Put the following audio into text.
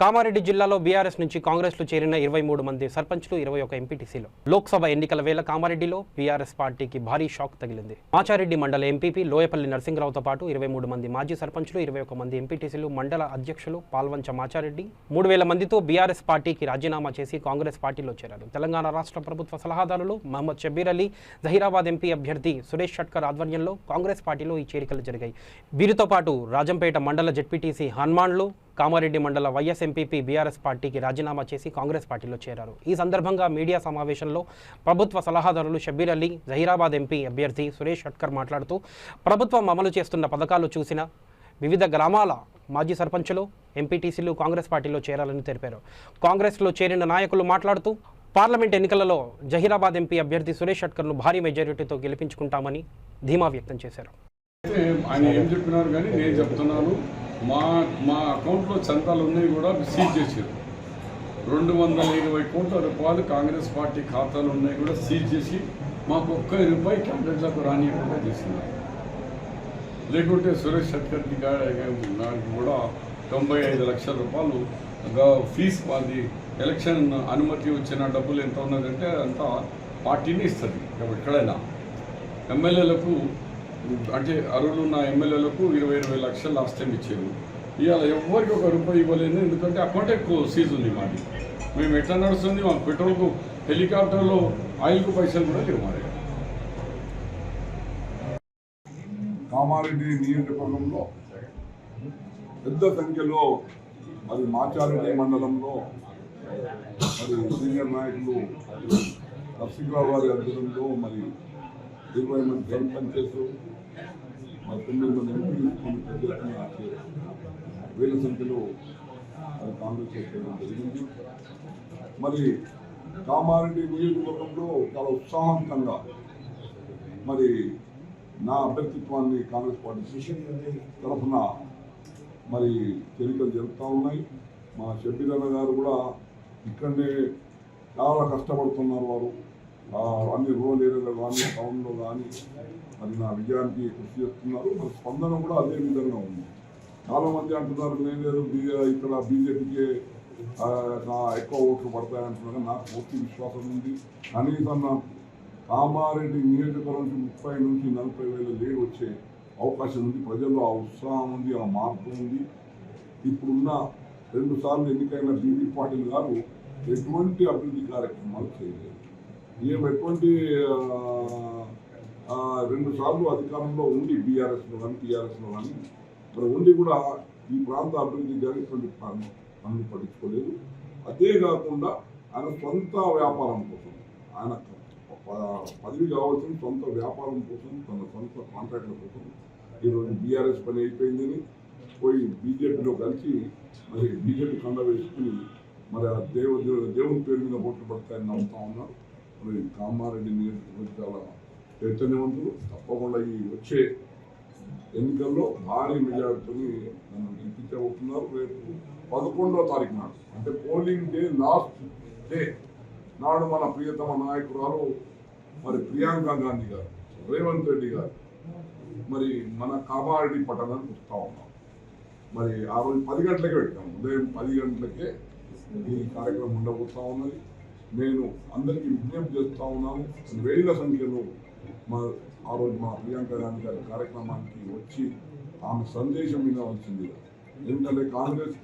కామారెడ్డి జిల్లాలో బీఆర్ఎస్ నుంచి కాంగ్రెస్లో చేరిన ఇరవై మూడు మంది సర్పంచ్లు ఇరవై ఒక ఎంపీటీసీలు. లోక్సభ ఎన్నికల వేళ కామారెడ్డిలో బీఆర్ఎస్ పార్టీకి భారీ షాక్ తగిలింది. మాచారెడ్డి మండల ఎంపీపీ లోయపల్లి నరసింహరావుతో పాటు ఇరవై మూడు మంది మాజీ సర్పంచ్లు ఇరవై ఒక మంది ఎంపీటీసీలు మండల అధ్యక్షులు పాల్వంచ మాచారెడ్డి. మూడు వేల మందితో బీఆర్ఎస్ పార్టీకి రాజీనామా చేసి కాంగ్రెస్ పార్టీలో చేరారు. తెలంగాణ రాష్ట్ర ప్రభుత్వ సలహాదారులు మహమ్మద్ షబీర్ అలీ జహీరాబాద్ ఎంపీ అభ్యర్థి సురేష్ షట్కర్ ఆధ్వర్యంలో కాంగ్రెస్ పార్టీలో ఈ చేరికలు జరిగాయి. వీరితో పాటు రాజంపేట మండల జెడ్పీటీసీ హనుమాన్లు కామారెడ్డి మండల వైఎస్ ఎంపీపీ బీఆర్ఎస్ పార్టీకి రాజీనామా చేసి కాంగ్రెస్ పార్టీలో చేరారు. ఈ సందర్భంగా మీడియా సమావేశంలో ప్రభుత్వ సలహాదారులు షబీర్ అలీ జహీరాబాద్ ఎంపీ అభ్యర్థి సురేష్ షట్కర్ మాట్లాడుతూ ప్రభుత్వం అమలు చేస్తున్న పథకాలు చూసిన వివిధ గ్రామాల మాజీ సర్పంచులు ఎంపీటీసీలు కాంగ్రెస్ పార్టీలో చేరాలని తెలిపారు. కాంగ్రెస్లో చేరిన నాయకులు మాట్లాడుతూ పార్లమెంట్ ఎన్నికలలో జహీరాబాద్ ఎంపీ అభ్యర్థి సురేష్ షట్కర్ను భారీ మెజారిటీతో గెలిపించుకుంటామని ధీమా వ్యక్తం చేశారు. ఆయన ఏం చెప్పినారు కానీ నేను చెప్తున్నాను. మా మా అకౌంట్లో చందాలు ఉన్నాయి కూడా సీజ్ చేశారు. రెండు వందల ఇరవై కోట్ల రూపాయలు కాంగ్రెస్ పార్టీ ఖాతాలు ఉన్నాయి కూడా సీజ్ చేసి మాకు ఒక్క రూపాయి క్యాండిడేట్లకు రానియకుండా చేస్తున్నారు. లేకుంటే సురేష్ షట్కర్కి నాకు కూడా తొంభై ఐదు లక్షల రూపాయలు ఫీజు అది ఎలక్షన్ అనుమతి వచ్చిన డబ్బులు ఎంత ఉన్నదంటే అంత పార్టీని ఇస్తుంది. ఎక్కడైనా ఎమ్మెల్యేలకు అంటే అరువులు ఉన్న ఎమ్మెల్యేలకు ఇరవై ఇరవై లక్షలు లాస్ట్ టైం ఇచ్చారు. ఇవాళ ఎవరికి ఒక రూపాయి ఇవ్వలేదు ఎందుకంటే అకౌంట్ ఎక్కువ సీజ్ ఉంది మాది. మేము ఎట్లా నడుస్తుంది మాకు పెట్రోల్కు హెలికాప్టర్లో ఆయిల్కు పైసలు కూడా లేవు మరి కామారెడ్డి నియోజకవర్గంలో పెద్ద సంఖ్యలో మరి మాచారెడ్డి మండలంలో మరి సీనియర్ నాయకులు నరసింహరావు గారి అధ్యక్షంలో మరి ఇరవై మంది సర్పంచెస్ మా తొమ్మిది మంది ఎంపీలు పెద్ద ఎత్తున వేల సంఖ్యలో కాంగ్రెస్ చేయడం జరిగింది. మరి కామారెడ్డి నియోజకవర్గంలో చాలా ఉత్సాహంతంగా మరి నా అభ్యర్థిత్వాన్ని కాంగ్రెస్ పార్టీ తరఫున మరి ఎన్నికలు జరుపుతూ ఉన్నాయి. మా షబ్బీరన్న గారు కూడా ఇక్కడనే చాలా కష్టపడుతున్నారు వారు. అన్ని రూరల్ ఏరియాలో కానీ టౌన్లో కానీ మరి నా విజయానికి కృషి చేస్తున్నారు. మరి స్పందన కూడా అదే విధంగా ఉంది. చాలామంది అంటున్నారు నేను లేదు ఇక్కడ ఇక్కడ బీజేపీకి ఎక్కువ ఓట్లు పడతాయంటున్నారు నాకు పూర్తి విశ్వాసం ఉంది. కనీసం నా కామారెడ్డి నియోజకవర్గం నుంచి ముప్పై నుంచి నలభై వేల లీడ్ వచ్చే అవకాశం ఉంది. ప్రజల్లో ఆ ఉత్సాహం ఉంది ఆ మార్పు ఉంది. ఇప్పుడున్న రెండు సార్లు ఎన్నికైన బీబీ పాటిల్ గారు ఎటువంటి అభివృద్ధి కార్యక్రమాలు చేయలేదు. మేము ఎటువంటి రెండు సార్లు అధికారంలో ఉండి బీఆర్ఎస్లో కానీ టీఆర్ఎస్లో కానీ మరి ఉండి కూడా ఈ ప్రాంత అభివృద్ధి జరిగినటువంటి పనులు పనులు పట్టించుకోలేదు. అదే కాకుండా ఆయన సొంత వ్యాపారం కోసం ఆయన పదవి కావాల్సిన సొంత వ్యాపారం కోసం తన సొంత కాంట్రాక్ట్ల కోసం ఈరోజు బీఆర్ఎస్ పని అయిపోయిందని పోయి బీజేపీలో కలిసి మరి బీజేపీ కండ వేసుకుని మరి ఆ దేవ దేవ- దేవుని పేరు మీద ఓట్లు పడతాయని నమ్ముతా ఉన్నారు. మరి కామారెడ్డి నియోజకవర్గం చాలా చైతన్యవంతులు తప్పకుండా ఈ వచ్చే ఎన్నికల్లో భారీ మెజార్టీని నన్ను గెలిపించబోతున్నారు. రేపు పదకొండవ తారీఖు నాడు అంటే పోలింగ్ డే లాస్ట్ డే నాడు మన ప్రియతమ నాయకురాలు మరి ప్రియాంక గాంధీ గారు రేవంత్ రెడ్డి గారు మరి మన కామారెడ్డి పట్టణానికి వస్తూ ఉన్నాం. మరి ఆ రోజు పది గంటలకే పెట్టాము. ఉదయం పది గంటలకే ఈ కార్యక్రమం ఉండబోతూ ఉన్నది. నేను అందరికీ విజ్ఞప్తి చేస్తూ ఉన్నాను. వేల సంఖ్యలో మా ఆ రోజు మా ప్రియాంక గాంధీ గారి కార్యక్రమానికి వచ్చి ఆమె సందేశం వినవలసింది ఎందుకంటే కాంగ్రెస్